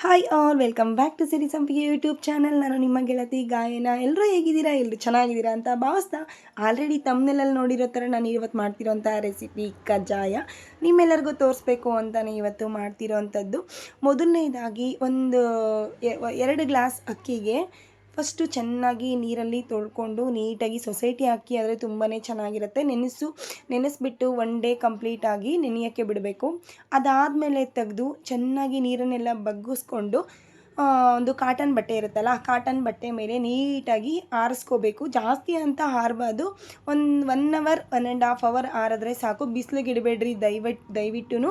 Hi all welcome back to Siri Sampige YouTube channel ನಾನು ನಿಮ್ಮ ಗೆಳತಿ ಗಾಯನ. ಎಲ್ಲರೂ ಹೇಗಿದ್ದೀರಾ? ಎಲ್ಲರೂ ಚೆನ್ನಾಗಿದ್ದೀರಾ ಅಂತ ಭಾವಿಸ್ತಾ ಆಲ್ರೆಡಿ ತಮ್ಮನೆಲ್ಲಲ್ಲಿ ನೋಡಿರೋ ಥರ ನಾನು ಇವತ್ತು ಮಾಡ್ತಿರೋಂಥ ರೆಸಿಪಿ ಕಜ್ಜಾಯ ನಿಮ್ಮೆಲ್ಲರಿಗೂ ತೋರಿಸ್ಬೇಕು ಅಂತಲೇ ಇವತ್ತು ಮಾಡ್ತಿರೋವಂಥದ್ದು ಮೊದಲನೇದಾಗಿ ಒಂದು ಎರಡು ಗ್ಲಾಸ್ ಅಕ್ಕಿಗೆ ಫಸ್ಟು ಚೆನ್ನಾಗಿ ನೀರಲ್ಲಿ ತೊಳ್ಕೊಂಡು ನೀಟಾಗಿ ಸೊಸೈಟಿ ಹಾಕಿ ಆದರೆ ತುಂಬಾ ಚೆನ್ನಾಗಿರುತ್ತೆ. ನೆನೆಸು, ನೆನೆಸಿಬಿಟ್ಟು ಒನ್ ಡೇ ಕಂಪ್ಲೀಟಾಗಿ ನೆನೆಯೋಕ್ಕೆ ಬಿಡಬೇಕು. ಅದಾದಮೇಲೆ ತೆಗೆದು ಚೆನ್ನಾಗಿ ನೀರನ್ನೆಲ್ಲ ಬಗ್ಗಿಸ್ಕೊಂಡು ಒಂದು ಕಾಟನ್ ಬಟ್ಟೆ ಇರುತ್ತಲ್ಲ ಕಾಟನ್ ಬಟ್ಟೆ ಮೇಲೆ ನೀಟಾಗಿ ಆರಿಸ್ಕೋಬೇಕು. ಜಾಸ್ತಿ ಅಂತ ಹಾರಬಾರ್ದು ಒಂದು one hour one and half hour ಆರಿದ್ರೆ ಸಾಕು. ಬಿಸಿಲಿಗೆ ಇಡಬೇಡ್ರಿ ದಯವಿಟ್ಟು ದಯವಿಟ್ಟು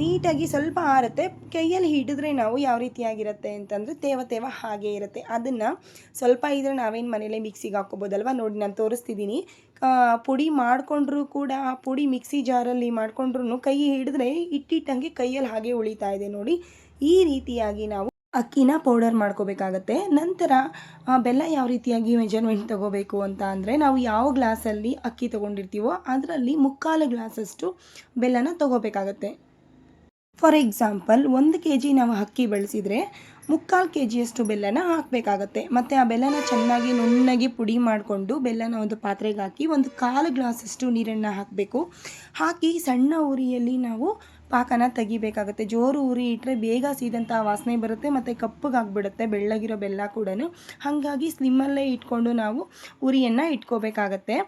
ನೀಟಾಗಿ ಸ್ವಲ್ಪ ಆರುತ್ತೆ. ಕೈಯಲ್ಲಿ ಹಿಡಿದ್ರೆ ನಾವು ಯಾವ ರೀತಿಯಾಗಿರುತ್ತೆ ಅಂತಂದರೆ ತೇವ ತೇವ ಹಾಗೆ ಇರುತ್ತೆ. ಅದನ್ನು ಸ್ವಲ್ಪ ಇದ್ರೆ ನಾವೇನು ಮನೇಲೆ ಮಿಕ್ಸಿಗೆ ಹಾಕ್ಕೊಬೋದಲ್ವ? ನೋಡಿ, ನಾನು ತೋರಿಸ್ತಿದ್ದೀನಿ ಪುಡಿ ಮಾಡಿಕೊಂಡ್ರೂ ಕೂಡ ಪುಡಿ ಮಿಕ್ಸಿ ಜಾರಲ್ಲಿ ಮಾಡಿಕೊಂಡ್ರೂ ಕೈ ಹಿಡಿದ್ರೆ ಇಟ್ಟಿಟ್ಟಂಗೆ ಕೈಯಲ್ಲಿ ಹಾಗೆ ಉಳಿತಾ ಇದೆ ನೋಡಿ. ಈ ರೀತಿಯಾಗಿ ನಾವು ಅಕ್ಕಿನ ಪೌಡರ್ ಮಾಡ್ಕೋಬೇಕಾಗತ್ತೆ. ನಂತರ ಬೆಲ್ಲ ಯಾವ ರೀತಿಯಾಗಿ ಮೆಜರ್ಮೆಂಟ್ ತಗೋಬೇಕು ಅಂತ ಅಂದರೆ, ನಾವು ಯಾವ ಗ್ಲಾಸಲ್ಲಿ ಅಕ್ಕಿ ತೊಗೊಂಡಿರ್ತೀವೋ ಅದರಲ್ಲಿ ಮುಕ್ಕಾಲು ಗ್ಲಾಸಷ್ಟು ಬೆಲ್ಲನ ತಗೋಬೇಕಾಗತ್ತೆ. ಫಾರ್ ಎಕ್ಸಾಂಪಲ್ ಒಂದು ಕೆ ಜಿ ನಾವು ಅಕ್ಕಿ ಬೆಳೆಸಿದರೆ ಮುಕ್ಕಾಲು ಕೆ ಜಿಯಷ್ಟು ಬೆಲ್ಲನ ಹಾಕಬೇಕಾಗತ್ತೆ. ಮತ್ತು ಆ ಬೆಲ್ಲನ ಚೆನ್ನಾಗಿ ನುಣ್ಣಗೆ ಪುಡಿ ಮಾಡಿಕೊಂಡು ಬೆಲ್ಲನ ಒಂದು ಪಾತ್ರೆಗೆ ಹಾಕಿ ಒಂದು ಕಾಲು ಗ್ಲಾಸಷ್ಟು ನೀರನ್ನು ಹಾಕಬೇಕು. ಹಾಕಿ ಸಣ್ಣ ಉರಿಯಲ್ಲಿ ನಾವು ಪಾಕನ ತೆಗಿಬೇಕಾಗುತ್ತೆ. ಜೋರು ಉರಿ ಇಟ್ಟರೆ ಬೇಗ ಸೀದಂಥ ವಾಸನೆ ಬರುತ್ತೆ ಮತ್ತು ಕಪ್ಪಗಾಗ್ಬಿಡುತ್ತೆ, ಬೆಳ್ಳಗಿರೋ ಬೆಲ್ಲ ಕೂಡ ಹಾಗಾಗಿ ಸ್ಲಿಮ್ಮಲ್ಲೇ ಇಟ್ಕೊಂಡು ನಾವು ಉರಿಯನ್ನು ಇಟ್ಕೋಬೇಕಾಗತ್ತೆ.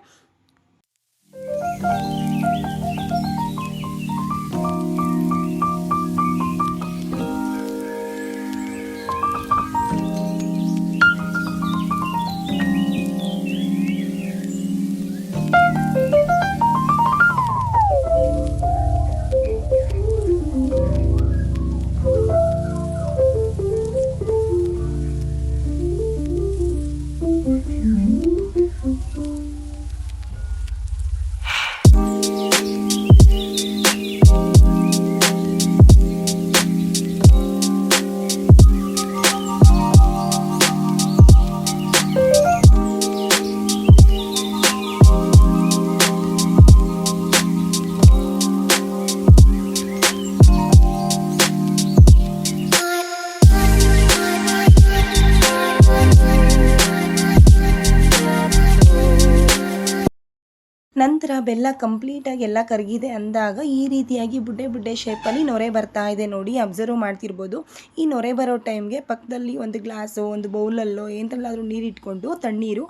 ನಂತರ ಬೆಲ್ಲ ಕಂಪ್ಲೀಟಾಗಿ ಎಲ್ಲ ಕರಗಿದೆ ಅಂದಾಗ ಈ ರೀತಿಯಾಗಿ ಬುಡ್ಡೆ ಬುಡ್ಡೆ ಶೇಪಲ್ಲಿ ನೊರೆ ಬರ್ತಾ ಇದೆ ನೋಡಿ ಅಬ್ಸರ್ವ್ ಮಾಡ್ತಿರ್ಬೋದು. ಈ ನೊರೆ ಬರೋ ಟೈಮ್ಗೆ ಪಕ್ಕದಲ್ಲಿ ಒಂದು ಗ್ಲಾಸು ಒಂದು ಬೌಲಲ್ಲೋ ಏನರಲ್ಲಾದರೂ ನೀರು ಇಟ್ಕೊಂಡು ತಣ್ಣೀರು,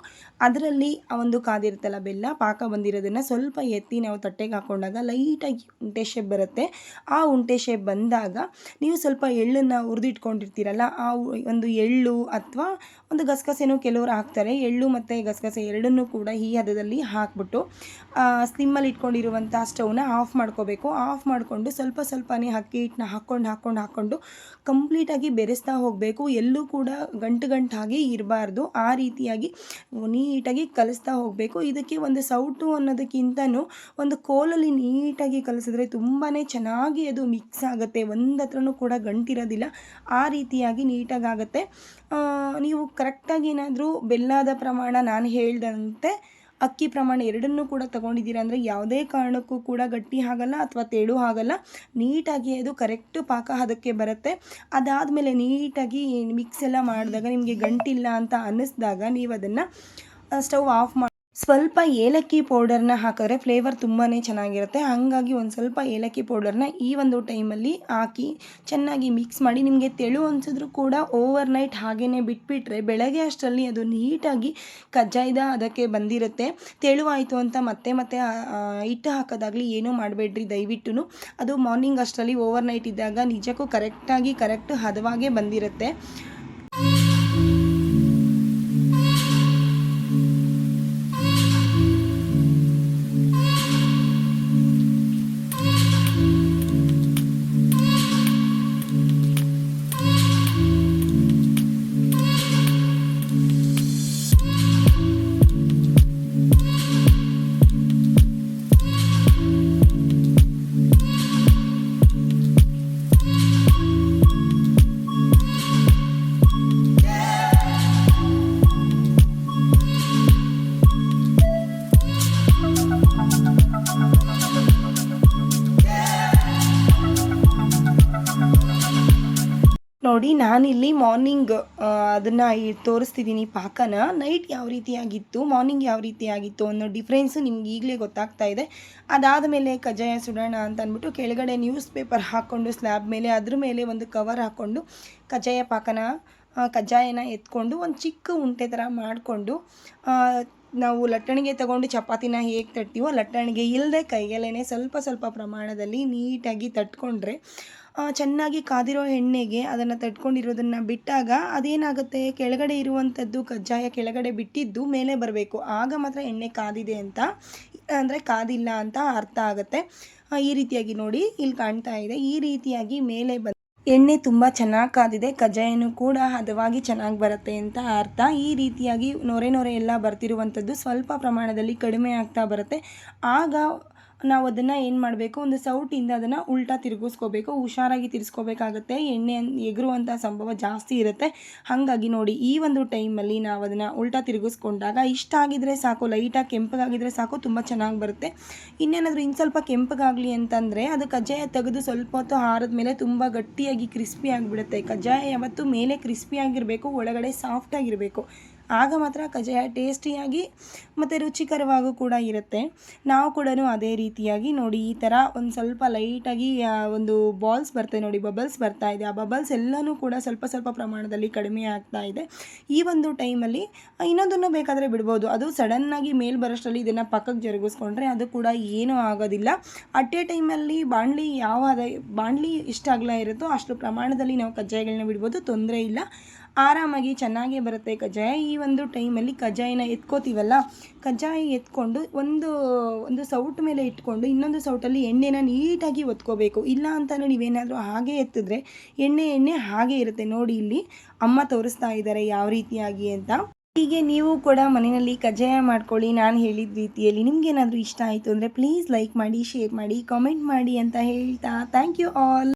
ಅದರಲ್ಲಿ ಆ ಒಂದು ಕಾದಿರುತ್ತಲ್ಲ ಬೆಲ್ಲ, ಪಾಕ ಬಂದಿರೋದನ್ನು ಸ್ವಲ್ಪ ಎತ್ತಿ ನಾವು ತಟ್ಟೆಗೆ ಹಾಕೊಂಡಾಗ ಲೈಟಾಗಿ ಉಂಟೆ ಶೇಪ್ ಬರುತ್ತೆ. ಆ ಉಂಟೆ ಶೇಪ್ ಬಂದಾಗ ನೀವು ಸ್ವಲ್ಪ ಎಳ್ಳನ್ನು ಹುರಿದಿಟ್ಕೊಂಡಿರ್ತೀರಲ್ಲ, ಆ ಒಂದು ಎಳ್ಳು ಅಥವಾ ಒಂದು ಗಸಗಸೆನೂ ಕೆಲವರು ಹಾಕ್ತಾರೆ. ಎಳ್ಳು ಮತ್ತು ಗಸಗಸೆ ಎರಡನ್ನೂ ಕೂಡ ಈ ಹದದಲ್ಲಿ ಹಾಕ್ಬಿಟ್ಟು ಸ್ಲಿಮ್ಮಲ್ಲಿ ಇಟ್ಕೊಂಡಿರುವಂಥ ಸ್ಟವ್ನ ಆಫ್ ಮಾಡ್ಕೋಬೇಕು. ಆಫ್ ಮಾಡಿಕೊಂಡು ಸ್ವಲ್ಪ ಸ್ವಲ್ಪನೇ ಅಕ್ಕಿ ಹಿಟ್ಟನ್ನ ಹಾಕ್ಕೊಂಡು ಹಾಕ್ಕೊಂಡು ಹಾಕ್ಕೊಂಡು ಕಂಪ್ಲೀಟಾಗಿ ಬೆರೆಸ್ತಾ ಹೋಗಬೇಕು. ಎಲ್ಲೂ ಕೂಡ ಗಂಟು ಗಂಟಾಗಿ ಇರಬಾರ್ದು. ಆ ರೀತಿಯಾಗಿ ನೀಟಾಗಿ ಕಲಿಸ್ತಾ ಹೋಗಬೇಕು. ಇದಕ್ಕೆ ಒಂದು ಸೌಟು ಅನ್ನೋದಕ್ಕಿಂತನೂ ಒಂದು ಕೋಲಲ್ಲಿ ನೀಟಾಗಿ ಕಲಿಸಿದ್ರೆ ತುಂಬಾ ಚೆನ್ನಾಗಿ ಅದು ಮಿಕ್ಸ್ ಆಗುತ್ತೆ. ಒಂದು ಹತ್ರನೂ ಕೂಡ ಗಂಟಿರೋದಿಲ್ಲ. ಆ ರೀತಿಯಾಗಿ ನೀಟಾಗಿ ಆಗುತ್ತೆ ನೀವು ಕರೆಕ್ಟಾಗಿ ಏನಾದರೂ ಬೆಲ್ಲದ ಪ್ರಮಾಣ ನಾನು ಹೇಳ್ದಂತೆ ಅಕ್ಕಿ ಪ್ರಮಾಣ ಎರಡನ್ನೂ ಕೂಡ ತಗೊಂಡಿದ್ದೀರಾ ಅಂದರೆ ಯಾವುದೇ ಕಾರಣಕ್ಕೂ ಕೂಡ ಗಟ್ಟಿ ಆಗಲ್ಲ ಅಥವಾ ತೆಳು ಆಗಲ್ಲ. ನೀಟಾಗಿ ಅದು ಕರೆಕ್ಟ್ ಪಾಕ ಅದಕ್ಕೆ ಬರುತ್ತೆ. ಅದಾದಮೇಲೆ ನೀಟಾಗಿ ಮಿಕ್ಸ್ ಎಲ್ಲ ಮಾಡಿದಾಗ ನಿಮಗೆ ಗಂಟಿಲ್ಲ ಅಂತ ಅನ್ನಿಸ್ದಾಗ ನೀವು ಅದನ್ನು ಸ್ಟವ್ ಆಫ್ ಮಾಡಿ ಸ್ವಲ್ಪ ಏಲಕ್ಕಿ ಪೌಡರ್ನ ಹಾಕಿದ್ರೆ ಫ್ಲೇವರ್ ತುಂಬಾ ಚೆನ್ನಾಗಿರುತ್ತೆ. ಹಾಗಾಗಿ ಒಂದು ಸ್ವಲ್ಪ ಏಲಕ್ಕಿ ಪೌಡರ್ನ ಈ ಒಂದು ಟೈಮಲ್ಲಿ ಹಾಕಿ ಚೆನ್ನಾಗಿ ಮಿಕ್ಸ್ ಮಾಡಿ ನಿಮಗೆ ತೆಳು ಅನಿಸಿದ್ರು ಕೂಡ ಓವರ್ ನೈಟ್ ಹಾಗೇ ಬಿಟ್ಬಿಟ್ರೆ ಬೆಳಗ್ಗೆ ಅಷ್ಟರಲ್ಲಿ ಅದು ನೀಟಾಗಿ ಕಜ್ಜಾಯದ ಅದಕ್ಕೆ ಬಂದಿರುತ್ತೆ. ತೆಳುವಾಯಿತು ಅಂತ ಮತ್ತೆ ಮತ್ತೆ ಹಿಟ್ಟು ಹಾಕೋದಾಗಲಿ ಏನೂ ಮಾಡಬೇಡ್ರಿ ದಯವಿಟ್ಟು ಅದು ಮಾರ್ನಿಂಗ್ ಅಷ್ಟರಲ್ಲಿ ಓವರ್ ನೈಟ್ ಇದ್ದಾಗ ನಿಜಕ್ಕೂ ಕರೆಕ್ಟಾಗಿ ಕರೆಕ್ಟ್ ಹದವಾಗೇ ಬಂದಿರುತ್ತೆ. ನೋಡಿ, ನಾನಿಲ್ಲಿ ಮಾರ್ನಿಂಗ್ ಅದನ್ನು ತೋರಿಸ್ತಿದ್ದೀನಿ ಪಾಕನ. ನೈಟ್ ಯಾವ ರೀತಿಯಾಗಿತ್ತು ಮಾರ್ನಿಂಗ್ ಯಾವ ರೀತಿಯಾಗಿತ್ತು ಅನ್ನೋ ಡಿಫ್ರೆನ್ಸು ನಿಮ್ಗೆ ಈಗಲೇ ಗೊತ್ತಾಗ್ತಾ ಇದೆ. ಅದಾದ ಮೇಲೆ ಕಜ್ಜಾಯ ಸುಡೋಣ ಅಂತ ಅಂದ್ಬಿಟ್ಟು ಕೆಳಗಡೆ ನ್ಯೂಸ್ ಪೇಪರ್ ಹಾಕ್ಕೊಂಡು ಸ್ಲ್ಯಾಬ್ ಮೇಲೆ, ಅದ್ರ ಮೇಲೆ ಒಂದು ಕವರ್ ಹಾಕ್ಕೊಂಡು, ಕಜ್ಜಾಯ ಪಾಕನ ಕಜ್ಜಾಯನ ಎತ್ಕೊಂಡು, ಒಂದು ಚಿಕ್ಕ ಉಂಟೆ ಥರ ಮಾಡಿಕೊಂಡು ನಾವು ಲಟ್ಟಣಿಗೆ ತಗೊಂಡು ಚಪಾತಿನ ಹೇಗೆ ತಟ್ತೀವೋ, ಲಟ್ಟಣಿಗೆ ಇಲ್ಲದೆ ಕೈಯಲ್ಲೇ ಸ್ವಲ್ಪ ಸ್ವಲ್ಪ ಪ್ರಮಾಣದಲ್ಲಿ ನೀಟಾಗಿ ತಟ್ಕೊಂಡ್ರೆ ಚೆನ್ನಾಗಿ ಕಾದಿರೋ ಎಣ್ಣೆಗೆ ಅದನ್ನು ತಟ್ಕೊಂಡಿರೋದನ್ನು ಬಿಟ್ಟಾಗ ಅದೇನಾಗುತ್ತೆ? ಕೆಳಗಡೆ ಇರುವಂಥದ್ದು ಕಜ್ಜಾಯ ಕೆಳಗಡೆ ಬಿಟ್ಟಿದ್ದು ಮೇಲೆ ಬರಬೇಕು. ಆಗ ಮಾತ್ರ ಎಣ್ಣೆ ಕಾದಿದೆ ಅಂತ, ಅಂದರೆ ಕಾದಿಲ್ಲ ಅಂತ ಅರ್ಥ ಆಗುತ್ತೆ. ಈ ರೀತಿಯಾಗಿ ನೋಡಿ, ಇಲ್ಲಿ ಕಾಣ್ತಾ ಇದೆ. ಈ ರೀತಿಯಾಗಿ ಮೇಲೆ ಬಂದು ಎಣ್ಣೆ ತುಂಬ ಚೆನ್ನಾಗಿ ಕಾದಿದೆ. ಕಜ್ಜಾಯನೂ ಕೂಡ ಹದವಾಗಿ ಚೆನ್ನಾಗಿ ಬರುತ್ತೆ ಅಂತ ಅರ್ಥ. ಈ ರೀತಿಯಾಗಿ ನೊರೆ ನೊರೆ ಎಲ್ಲ ಬರ್ತಿರುವಂಥದ್ದು ಸ್ವಲ್ಪ ಪ್ರಮಾಣದಲ್ಲಿ ಕಡಿಮೆ ಆಗ್ತಾ ಬರುತ್ತೆ. ಆಗ ನಾವು ಅದನ್ನು ಏನು ಮಾಡಬೇಕು? ಒಂದು ಸೌಟಿಂದ ಅದನ್ನು ಉಲ್ಟಾ ತಿರುಗಿಸ್ಕೋಬೇಕು, ಹುಷಾರಾಗಿ ತಿರ್ಸ್ಕೋಬೇಕಾಗತ್ತೆ. ಎಣ್ಣೆ ಎಗರುವಂಥ ಸಂಭವ ಜಾಸ್ತಿ ಇರುತ್ತೆ. ಹಾಗಾಗಿ ನೋಡಿ, ಈ ಒಂದು ಟೈಮಲ್ಲಿ ನಾವು ಅದನ್ನು ಉಲ್ಟಾ ತಿರುಗಿಸ್ಕೊಂಡಾಗ ಇಷ್ಟ ಆಗಿದ್ರೆ ಸಾಕು ಲೈಟಾಗಿ ಕೆಂಪಗಾಗಿದ್ರೆ ಸಾಕು, ತುಂಬ ಚೆನ್ನಾಗಿ ಬರುತ್ತೆ. ಇನ್ನೇನಾದರೂ ಇನ್ನು ಸ್ವಲ್ಪ ಕೆಂಪಗಾಗಲಿ ಅಂತಂದರೆ ಅದು ಕಜ್ಜಾಯ ತೆಗೆದು ಸ್ವಲ್ಪ ಹೊತ್ತು ಹಾರದ ಮೇಲೆ ತುಂಬ ಗಟ್ಟಿಯಾಗಿ ಕ್ರಿಸ್ಪಿ ಆಗಿಬಿಡುತ್ತೆ. ಕಜ್ಜಾಯ ಯಾವತ್ತೂ ಮೇಲೆ ಕ್ರಿಸ್ಪಿ ಆಗಿರಬೇಕು, ಒಳಗಡೆ ಸಾಫ್ಟ್ ಆಗಿರಬೇಕು. ಆಗ ಮಾತ್ರ ಕಜ್ಜಾಯ ಟೇಸ್ಟಿಯಾಗಿ ಮತ್ತು ರುಚಿಕರವಾಗೂ ಕೂಡ ಇರುತ್ತೆ. ನಾವು ಕೂಡ ಅದೇ ರೀತಿಯಾಗಿ ನೋಡಿ, ಈ ಥರ ಒಂದು ಸ್ವಲ್ಪ ಲೈಟಾಗಿ ಒಂದು ಬಾಲ್ಸ್ ಬರ್ತದೆ ನೋಡಿ ಬಬಲ್ಸ್ ಬರ್ತಾ ಇದೆ. ಆ ಬಬಲ್ಸ್ ಎಲ್ಲನೂ ಕೂಡ ಸ್ವಲ್ಪ ಸ್ವಲ್ಪ ಪ್ರಮಾಣದಲ್ಲಿ ಕಡಿಮೆ ಆಗ್ತಾ ಇದೆ. ಈ ಒಂದು ಟೈಮಲ್ಲಿ ಇನ್ನೊಂದನ್ನು ಬೇಕಾದರೆ ಬಿಡ್ಬೋದು. ಅದು ಸಡನ್ನಾಗಿ ಮೇಲ್ ಬರೋಷ್ಟರಲ್ಲಿ ಇದನ್ನು ಪಕ್ಕಕ್ಕೆ ಜರುಗಿಸ್ಕೊಂಡ್ರೆ ಅದು ಕೂಡ ಏನೂ ಆಗೋದಿಲ್ಲ. ಅಟ್ ಎ ಟೈಮಲ್ಲಿ ಬಾಣಲಿ ಯಾವ ಬಾಣಲಿ ಇಷ್ಟ ಅಗಲ ಇರುತ್ತೋ ಅಷ್ಟು ಪ್ರಮಾಣದಲ್ಲಿ ನಾವು ಕಜ್ಜಾಯಗಳನ್ನ ಬಿಡ್ಬೋದು. ತೊಂದರೆ ಇಲ್ಲ. ಆರಾಮಾಗಿ ಚೆನ್ನಾಗೇ ಬರುತ್ತೆ. ಕಜ್ಜಾಯ ಈ ಒಂದು ಟೈಮಲ್ಲಿ ಕಜ್ಜಾಯನ ಎತ್ಕೋತೀವಲ್ಲ? ಕಜ್ಜಾಯ ಎತ್ಕೊಂಡು ಒಂದು ಒಂದು ಸೌಟ್ ಮೇಲೆ ಇಟ್ಕೊಂಡು ಇನ್ನೊಂದು ಸೌಟಲ್ಲಿ ಎಣ್ಣೆನ ನೀಟಾಗಿ ಒತ್ಕೋಬೇಕು. ಇಲ್ಲ ಅಂತಲೂ ನೀವೇನಾದರೂ ಹಾಗೆ ಎತ್ತಿದ್ರೆ ಎಣ್ಣೆ ಎಣ್ಣೆ ಹಾಗೆ ಇರುತ್ತೆ. ನೋಡಿ ಇಲ್ಲಿ ಅಮ್ಮ ತೋರಿಸ್ತಾ ಇದ್ದಾರೆ ಯಾವ ರೀತಿಯಾಗಿ ಅಂತ. ಹೀಗೆ ನೀವು ಕೂಡ ಮನೆಯಲ್ಲಿ ಕಜ್ಜಾಯ ಮಾಡ್ಕೊಳ್ಳಿ. ನಾನು ಹೇಳಿದ ರೀತಿಯಲ್ಲಿ ನಿಮ್ಗೇನಾದರೂ ಇಷ್ಟ ಆಯಿತು ಅಂದರೆ ಪ್ಲೀಸ್ ಲೈಕ್ ಮಾಡಿ ಶೇರ್ ಮಾಡಿ ಕಾಮೆಂಟ್ ಮಾಡಿ ಅಂತ ಹೇಳ್ತಾ ಥ್ಯಾಂಕ್ ಯು ಆಲ್